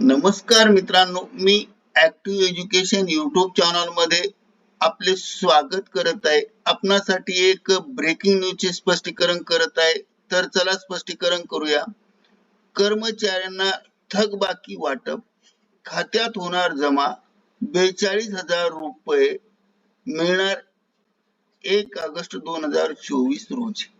नमस्कार मित्रांनो मी ऍक्टिव्ह एज्युकेशन युट्यूब चॅनलमध्ये आपले स्वागत करत आहे. आपणासाठी एक ब्रेकिंग न्यूजचे स्पष्टीकरण करत आहे. तर चला स्पष्टीकरण करूया. कर्मचाऱ्यांना थकबाकी वाटप. खात्यात होणार जमा. बेचाळीस हजार रुपये मिळणार एक ऑगस्ट दोन हजार चोवीस रोजी.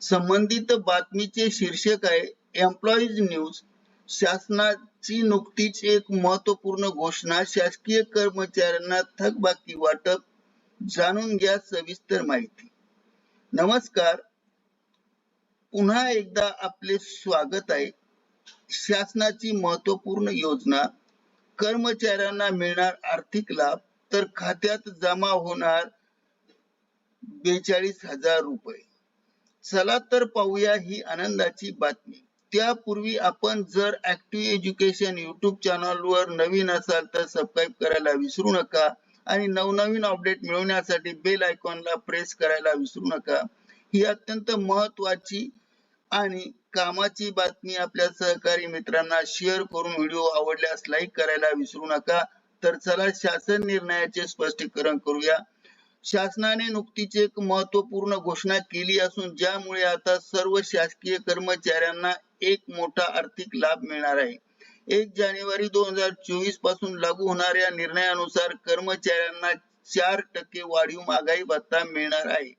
संबंधित बातमीचे शीर्षक आहे एम्प्लॉईज न्यूज शासनाची नुकतीच एक महत्त्वपूर्ण घोषणा शासकीय कर्मचाऱ्यांना थकबाकी वाटप जाणून घ्या सविस्तर माहिती. नमस्कार. पुन्हा एकदा आपले स्वागत आहे. शासनाची महत्त्वपूर्ण योजना कर्मचाऱ्यांना मिळणार आर्थिक लाभ तर खात्यात जमा होणार बेचाळीस हजार रुपये. चला तर पाहूया ही आनंदाची बातमी. त्यापूर्वी आपण जर ऍक्टिव्ह एज्युकेशन युट्यूब चॅनलवर नवीन असाल तर सबस्क्राईब करायला विसरू नका आणि नवनवीन अपडेट मिळवण्यासाठी बेल आयकॉनला प्रेस करायला विसरू नका. ही अत्यंत महत्वाची आणि कामाची बातमी आपल्या सहकारी मित्रांना शेअर करून व्हिडिओ आवडल्यास लाईक करायला विसरू नका. तर चला शासन निर्णयाचे स्पष्टीकरण करूया. शासनाने नुकतीच एक महत्त्वपूर्ण घोषणा केली असून ज्यामुळे आता सर्व शासकीय कर्मचाऱ्यांना एक मोठा आर्थिक लाभ मिळणार आहे. एक जानेवारी दोन हजार चोवीसपासून लागू होणाऱ्या निर्णयानुसार कर्मचाऱ्यांना चार टक्के वाढीव महागाई भत्ता मिळणार आहे.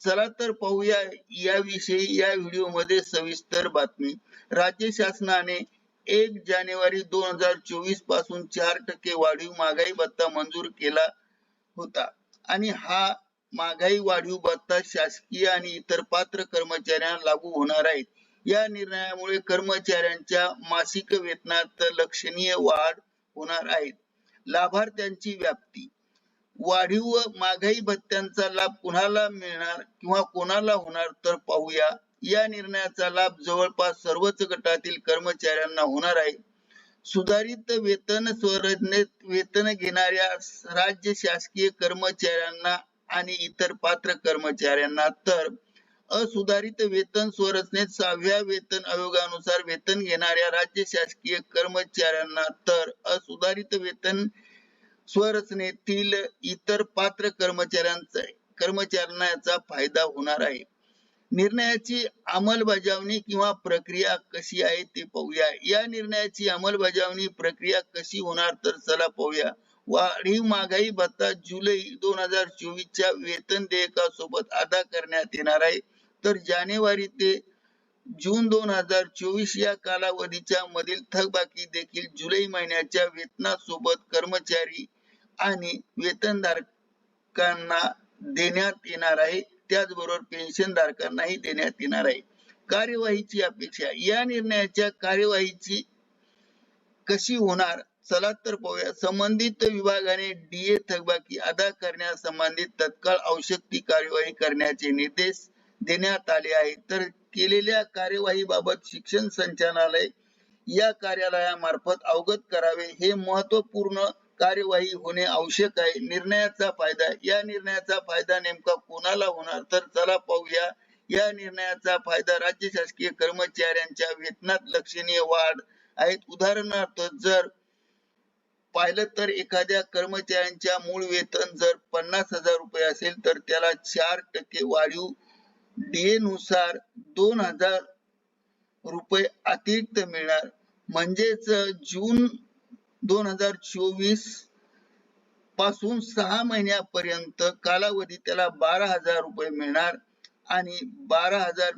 चला तर पाहूया याविषयी या व्हिडिओमध्ये सविस्तर बातमी. राज्य शासनाने एक जानेवारी दोन हजार चोवीसपासून चार टक्के वाढीव महागाई भत्ता मंजूर केला होता. आणि हा महागाई वाढीव भत्ता शासकीय आणि इतर पात्र कर्मचाऱ्यांना लागू होणार आहे. या निर्णयामुळे कर्मचाऱ्यांच्या मासिक वेतनात लक्षणीय वाढ होणार आहे. लाभार्थ्यांची व्याप्ती. वाढीव व महागाई भत्त्यांचा लाभ कुणाला मिळणार किंवा कोणाला होणार तर पाहूया. या निर्णयाचा लाभ जवळपास सर्वच गटातील कर्मचाऱ्यांना होणार आहे. सुधारित वेतन संरचनेत वेतन घेणाऱ्या राज्य शासकीय कर्मचाऱ्यांना आणि इतर पात्र कर्मचाऱ्यांना तर असुधारित वेतन संरचनेत सहाव्या वेतन आयोगानुसार वेतन घेणाऱ्या राज्य शासकीय कर्मचाऱ्यांना तर असुधारित वेतन स्वरचनेतील इतर पात्र कर्मचाऱ्यांचा कर्मचाऱ्यांचा फायदा होणार आहे. निर्णयाची अंमलबजावणी किंवा प्रक्रिया कशी आहे ते पाहूया. या निर्णयाची अंमलबजावणी प्रक्रिया कशी होणार तर चला पाहूया. वाढीव महागाई भत्ता जुलै दोन हजार चोवीस च्या वेतन देयकासोबत अदा करण्यात येणार आहे. तर जानेवारी ते जून दोन हजार चोवीस या कालावधीच्या मधील थकबाकी देखील जुलै महिन्याच्या वेतनासोबत कर्मचारी आणि वेतनधारकांना देण्यात येणार आहे. त्याचबरोबर पेन्शन धारकांनाही देण्यात येणार आहे. कार्यवाहीची अपेक्षा या निर्णयाच्या कार्यवाहीची कशी होणार? चला तर पाहूया. संबंधित विभागाने डीए थकबाकी अदा करण्यासंबंधित तत्काळ आवश्यक ती कार्यवाही करण्याचे निर्देश देण्यात आले आहे. तर केलेल्या कार्यवाहीबाबत शिक्षण संचालनालय या कार्यालयामार्फत अवगत करावे. हे महत्त्वपूर्ण कार्यवाही होणे आवश्यक आहे. निर्णयाचा फायदा या निर्णयाचा फायदा नेमका कोणाला होणार? तर चला पाहूया. या निर्णयाचा फायदा राज्य शासकीय कर्मचाऱ्यांच्या वेतनात लक्षणीय वाढ आहेत. उदाहरणार्थ जर पाहिलं तर एखाद्या कर्मचाऱ्यांच्या मूळ वेतन जर पन्नास हजार रुपये असेल तर त्याला चार टक्के वाढीव नुसार दोन हजार रुपये अतिरिक्त मिळणार. म्हणजेच जून दोन हजार चोवीसपासून सहा महिन्यापर्यंत कालावधी त्याला बारा हजार रुपये मिळणार आणि बारा हजार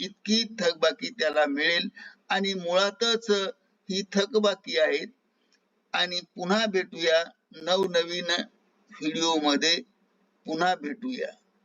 इतकी थकबाकी त्याला मिळेल. आणि मुळातच ही थकबाकी आहेत आणि पुन्हा भेटूया नवनवीन व्हिडिओमध्ये पुन्हा भेटूया.